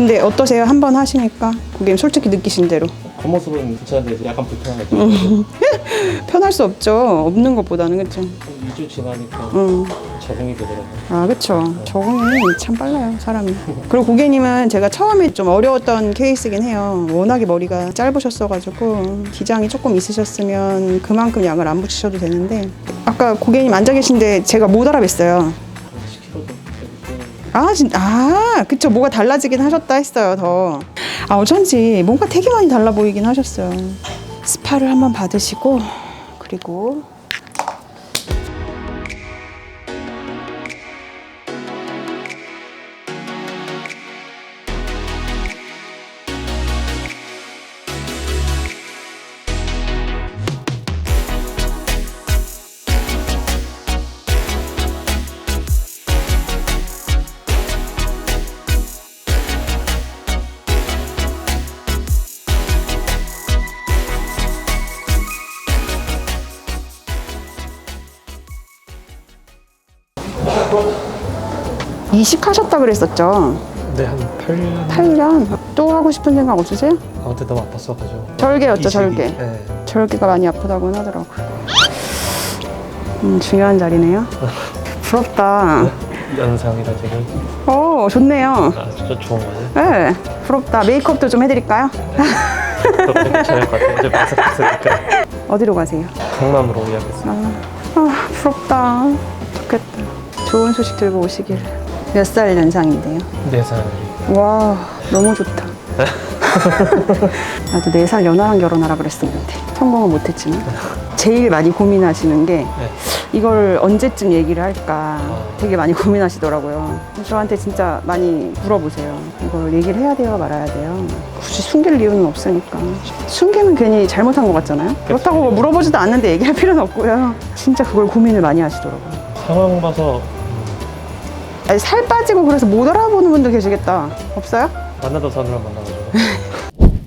근데 어떠세요? 한 번 하시니까 고객님 솔직히 느끼신 대로 겉모습은 괜찮은데 약간 불편하죠. 편할 수 없죠. 없는 것보다는 그렇죠. 2주 지나니까 음. 적응이 되더라고요. 아, 그쵸. 적응이 참 빨라요, 사람이. 그리고 고객님은 제가 처음에 좀 어려웠던 케이스긴 해요. 워낙에 머리가 짧으셨어가지고, 기장이 조금 있으셨으면 그만큼 약을 안 붙이셔도 되는데, 아까 고객님 앉아 계신데 제가 못 알아뵀어요. 10kg도 되고 아, 진 아, 그쵸. 뭐가 달라지긴 하셨다 했어요, 더. 아, 어쩐지 뭔가 되게 많이 달라 보이긴 하셨어요. 스파를 한번 받으시고, 그리고 이식하셨다 그랬었죠. 네, 한 8년 8년. 또 하고 싶은 생각 없으세요? 아무튼 너무 아팠어가지고. 절개였죠, 이식이. 절개. 네. 절개가 많이 아프다고는 하더라고요. 음, 중요한 자리네요. 부럽다. 연상이라 지금. 어, 좋네요. 아, 진짜 좋은 거지. 네, 부럽다. 메이크업도 좀 해드릴까요? 그것도 괜찮을 것 같아요. 이제 마스크했으니까. 어디로 가세요? 강남으로 예약했어요. 아, 아, 부럽다. 좋겠다. 좋은 소식 들고 오시길. 몇 살 연상인데요? 4살. 와, 너무 좋다. 나도 네 살 연하랑 결혼하라 그랬었는데 성공은 못했지만 제일 많이 고민하시는 게 네. 이걸 언제쯤 얘기를 할까 되게 많이 고민하시더라고요. 저한테 진짜 많이 물어보세요. 이걸 얘기를 해야 돼요, 말아야 돼요. 굳이 숨길 이유는 없으니까. 숨기면 괜히 잘못한 것 같잖아요. 그렇다고 뭐 물어보지도 않는데 얘기할 필요는 없고요. 진짜 그걸 고민을 많이 하시더라고요. 상황 봐서 아니, 살 빠지고 그래서 못 알아보는 분도 계시겠다. 없어요? 만나던 사람을 만나가지고.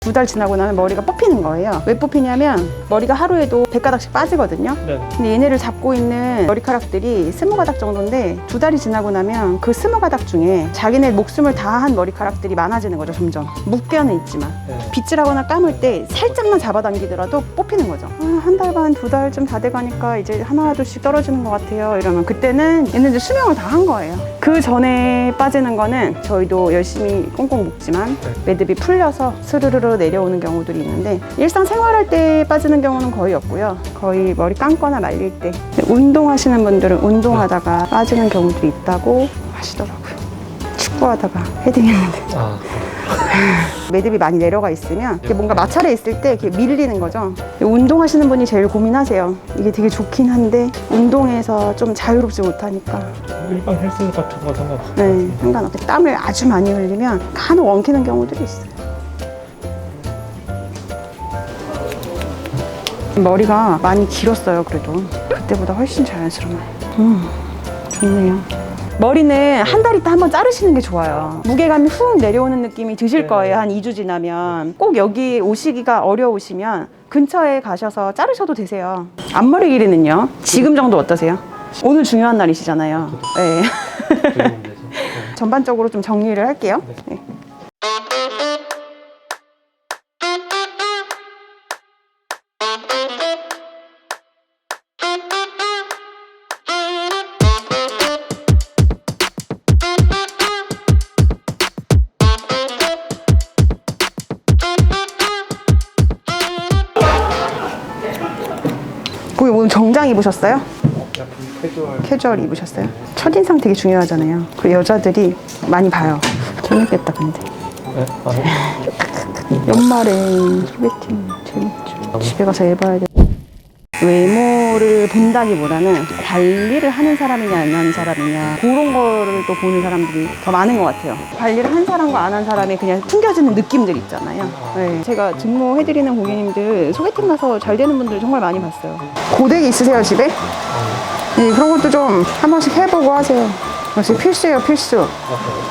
두 달 지나고 나면 머리가 뽑히는 거예요. 왜 뽑히냐면 머리가 하루에도 100가닥씩 빠지거든요. 네. 근데 얘네를 잡고 있는 머리카락들이 스무 가닥 정도인데 두 달이 지나고 나면 그 스무 가닥 중에 자기네 목숨을 다한 머리카락들이 많아지는 거죠 점점 묶여는 있지만 네. 빗질 하거나 감을 때 살짝만 잡아당기더라도 뽑히는 거죠 아, 한 달 반 두 달쯤 다 돼가니까 이제 하나 둘씩 떨어지는 것 같아요 이러면 그때는 얘네들 수명을 다 한 거예요 그 전에 빠지는 거는 저희도 열심히 꽁꽁 묶지만 네. 매듭이 풀려서 스르르르 내려오는 경우들이 있는데 일상 생활할 때 빠지는 경우는 거의 없고요. 거의 머리 감거나 말릴 때 운동하시는 분들은 운동하다가 빠지는 경우도 있다고 하시더라고요. 축구하다가 헤딩했는데 아, 매듭이 많이 내려가 있으면 이렇게 뭔가 마찰에 있을 때 이렇게 밀리는 거죠. 운동하시는 분이 제일 고민하세요. 이게 되게 좋긴 한데 운동에서 좀 자유롭지 못하니까 일반 헬스 같은 거 상관없어요. 네, 상관없게 땀을 아주 많이 흘리면 간혹 엉키는 경우들이 있어요. 머리가 많이 길었어요, 그래도. 그때보다 훨씬 자연스러워요. 음, 좋네요. 머리는 한 달 있다 한번 자르시는 게 좋아요. 무게감이 훅 내려오는 느낌이 드실 거예요. 한 2주 지나면. 꼭 여기 오시기가 어려우시면 근처에 가셔서 자르셔도 되세요. 앞머리 길이는요? 지금 정도 어떠세요? 오늘 중요한 날이시잖아요. 네. 네. 전반적으로 좀 정리를 할게요. 네. 오늘 정장 입으셨어요? 캐주얼 캐주얼 입으셨어요? 첫인상 되게 중요하잖아요. 그 여자들이 많이 봐요. 재밌겠다, 근데. 네? 아, 연말에 소개팅 재밌죠. 집에 가서 해봐야 돼. 외모 를 본다기보다는 관리를 하는 사람이냐 안 하는 사람이냐 그런 거를 또 보는 사람들이 더 많은 것 같아요. 관리를 한 사람과 안 한 사람의 그냥 풍겨지는 느낌들 있잖아요. 네, 제가 증모해드리는 고객님들 소개팅 가서 잘 되는 분들 정말 많이 봤어요. 고데기 있으세요 집에? 네, 그런 것도 좀 한 번씩 해보고 하세요. 역시 필수예요 필수.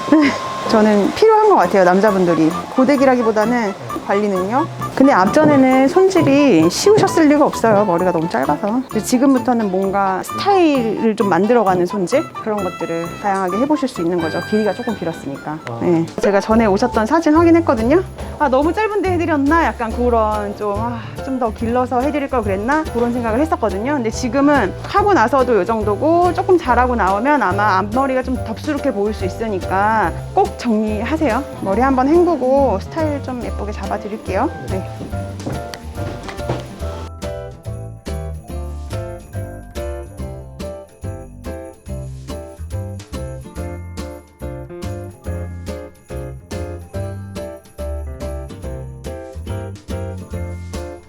저는 필요한 것 같아요 남자분들이 고데기라기보다는 관리 능력 근데 앞전에는 손질이 쉬우셨을 리가 없어요. 머리가 너무 짧아서. 지금부터는 뭔가 스타일을 좀 만들어가는 손질? 그런 것들을 다양하게 해보실 수 있는 거죠. 길이가 조금 길었으니까. 아. 네. 제가 전에 오셨던 사진 확인했거든요. 아, 너무 짧은데 해드렸나? 약간 그런 좀, 아, 좀더 길러서 해드릴 걸 그랬나? 그런 생각을 했었거든요. 근데 지금은 하고 나서도 이 정도고 조금 잘하고 나오면 아마 앞머리가 좀 덥수룩해 보일 수 있으니까 꼭 정리하세요. 머리 한번 헹구고 스타일 좀 예쁘게 잡아드릴게요. 네. Bye.